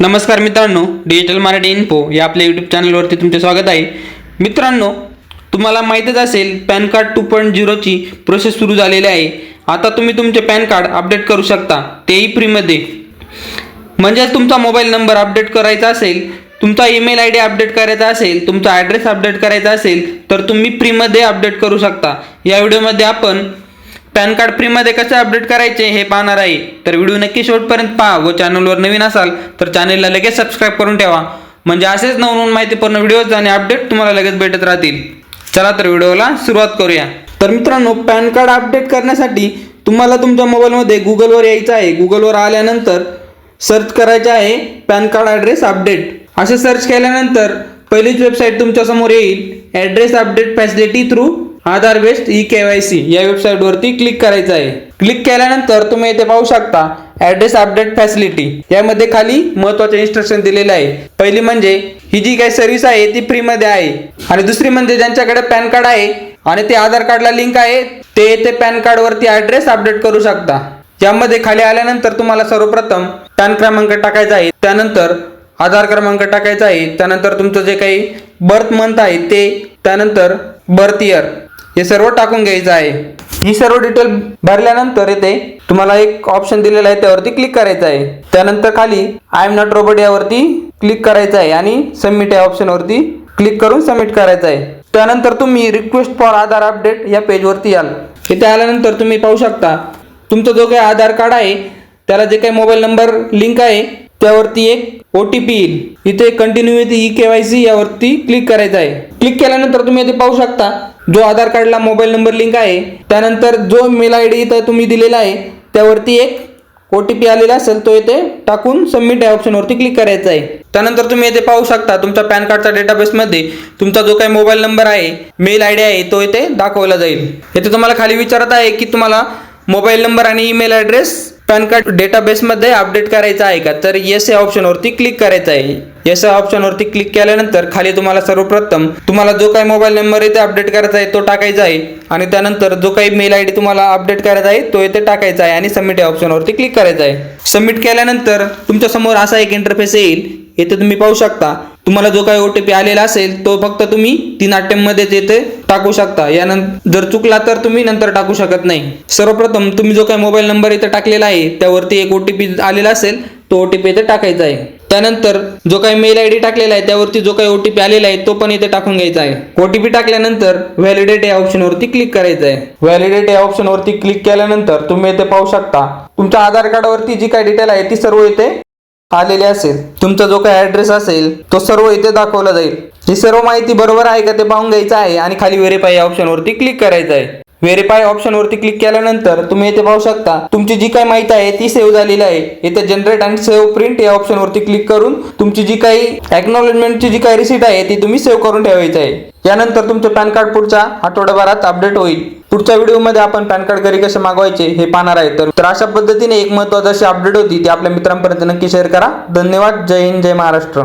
नमस्कार मित्रांनो digital Marathi info या आपल्या यूट्यूब चॅनलवरती तुमचे स्वागत आहे. मित्रांनो तुम्हाला माहीतच असेल पॅन कार्ड टू पॉईंट झिरोची प्रोसेस सुरू झालेली आहे. आता तुम्ही तुमचे पॅन कार्ड अपडेट करू शकता तेही फ्रीमध्ये म्हणजे तुमचा मोबाईल नंबर अपडेट करायचा असेल तुमचा ईमेल आय डी अपडेट करायचा असेल तुमचा ॲड्रेस अपडेट करायचा असेल तर तुम्ही फ्रीमध्ये अपडेट करू शकता. या व्हिडिओमध्ये आपण पॅन कार्ड फ्रीमध्ये कसे अपडेट करायचे हे पाहणार आहे. तर व्हिडिओ नक्की शेवटपर्यंत पहा. व चॅनलवर नवीन असाल तर चॅनलला लगेच सबस्क्राईब करून ठेवा. म्हणजे असेच नवनवीन माहितीपूर्ण व्हिडिओज आणि अपडेट तुम्हाला लगेच भेटत राहतील. चला तर व्हिडिओला सुरुवात करूया. तर मित्रांनो पॅन कार्ड अपडेट करण्यासाठी तुम्हाला तुमच्या मोबाईलमध्ये गुगलवर यायचं आहे. गुगलवर आल्यानंतर सर्च करायचं आहे पॅन कार्ड ॲड्रेस अपडेट असे सर्च केल्यानंतर पहिलीच वेबसाईट तुमच्यासमोर येईल. Address update facility through Aadhaar based E K Y C या वेबसाईटवरती क्लिक करायचं आहे. क्लिक केल्यानंतर तुम्ही येथे पाहू शकता ॲड्रेस अपडेट फॅसिलिटी यामध्ये खाली महत्त्वाचे इन्स्ट्रक्शन दिलेले आहे. पहिली म्हणजे ही जी काही सर्व्हिस आहे ती फ्रीमध्ये आहे. आणि दुसरी म्हणजे ज्यांच्याकडे पॅन कार्ड आहे आणि ते आधार कार्डला लिंक आहे ते येथे पॅन कार्डवरती ॲड्रेस अपडेट करू शकता. यामध्ये खाली आल्यानंतर तुम्हाला सर्वप्रथम पॅन क्रमांक टाकायचा आहे. त्यानंतर आधार क्रमांक टाकायचा आहे. त्यानंतर तुमचं जे काही बर्थ मंथ आहे ते त्यानंतर बर्थ इयर हे सर्व टाकून घ्यायचं आहे. ही सर्व डिटेल भरल्यानंतर येथे तुम्हाला एक ऑप्शन दिलेला आहे त्यावरती क्लिक करायचं आहे. त्यानंतर खाली आय एम नॉट रोबोट यावरती क्लिक करायचं आहे आणि सबमिट या ऑप्शनवरती क्लिक करून सबमिट करायचं आहे. त्यानंतर तुम्ही रिक्वेस्ट फॉर आधार अपडेट या पेजवरती याल. इथे आल्यानंतर तुम्ही पाहू शकता तुमचा जो काही आधार कार्ड आहे त्याला जे काही मोबाईल नंबर लिंक आहे त्यावरती एक ओ टी पी येईल. इथे continue with E K Y C यावरती क्लिक करायचं आहे. क्लिक केल्यानंतर तुम्ही इथे पाहू शकता जो आधार कार्डला मोबाईल नंबर लिंक आहे त्यानंतर जो मेल आय डी इथं तुम्ही दिलेला आहे त्यावरती एक ओ टी पी आलेला असेल तो येथे टाकून सबमिट या ऑप्शनवरती क्लिक करायचा आहे. त्यानंतर तुम्ही इथे पाहू शकता तुमच्या पॅन कार्डच्या डेटाबेसमध्ये तुमचा जो काही मोबाईल नंबर आहे मेल आय डी आहे तो येथे दाखवला जाईल. येथे तुम्हाला खाली विचारत आहे की तुम्हाला मोबाईल नंबर आणि ईमेल ॲड्रेस पॅन कार्ड डेटाबेसमध्ये अपडेट करायचा आहे का? तर येस या ऑप्शनवरती क्लिक करायचं आहे. येस या ऑप्शनवरती क्लिक केल्यानंतर खाली तुम्हाला सर्वप्रथम तुम्हाला जो काही मोबाईल नंबर येथे अपडेट करायचा आहे तो टाकायचा आहे आणि त्यानंतर जो काही मेल आय डी तुम्हाला अपडेट करायचा आहे तो येथे टाकायचा आहे आणि सबमिट या ऑप्शनवरती क्लिक करायचा आहे. सबमिट केल्यानंतर तुमच्यासमोर असा एक इंटरफेस येईल. येथे तुम्ही पाहू शकता तुम्हाला जो काही ओटीपी आलेला असेल तो फक्त तुम्ही तीन मध्येच येथे टाकू शकता. यानंतर जर चुकला तर तुम्ही नंतर टाकू शकत नाही. सर्वप्रथम तुम्ही जो काही मोबाईल नंबर इथे टाकलेला आहे त्यावरती एक ओटीपी आलेला असेल तो ओटीपी इथे टाकायचा आहे. त्यानंतर जो काही मेल आय डी टाकलेला आहे त्यावरती जो काही ओटीपी आलेला आहे तो पण इथे टाकून घ्यायचा आहे. ओटीपी टाकल्यानंतर व्हॅलिडेट या ऑप्शनवरती क्लिक करायचं आहे. व्हॅलिडेट या ऑप्शनवरती क्लिक केल्यानंतर तुम्ही इथे पाहू शकता तुमच्या आधार कार्डवरती जी काही डिटेल आहे ती सर्व इथे आलेले असेल तुमचा जो काही ऍड्रेस असेल तो सर्व इथे दाखवला जाईल. ही सर्व माहिती बरोबर आहे का ते पाहून घ्यायचं आहे आणि खाली व्हेरीफाय या ऑप्शनवरती क्लिक करायचं आहे. व्हेरीफाय ऑप्शनवरती क्लिक केल्यानंतर तुम्ही इथे पाहू शकता तुमची जी काही माहिती आहे ती सेव्ह झालेली आहे. इथे जनरेट आणि सेव्ह प्रिंट या ऑप्शनवरती क्लिक करून तुमची जी काही एक्नॉलेजमेंटची जी काही रिसीट आहे ती तुम्ही सेव्ह करून ठेवायची आहे. यानंतर तुमचं पॅन कार्ड पुढच्या आठवड्याभरात अपडेट होईल. पुढच्या व्हिडिओमध्ये आपण पॅन कार्ड घरी कसे मागवायचे हे पाहणार आहे. तर अशा पद्धतीने एक महत्वाची अशी अपडेट होती ती आपल्या मित्रांपर्यंत नक्की शेअर करा. धन्यवाद. जय हिंद जय महाराष्ट्र.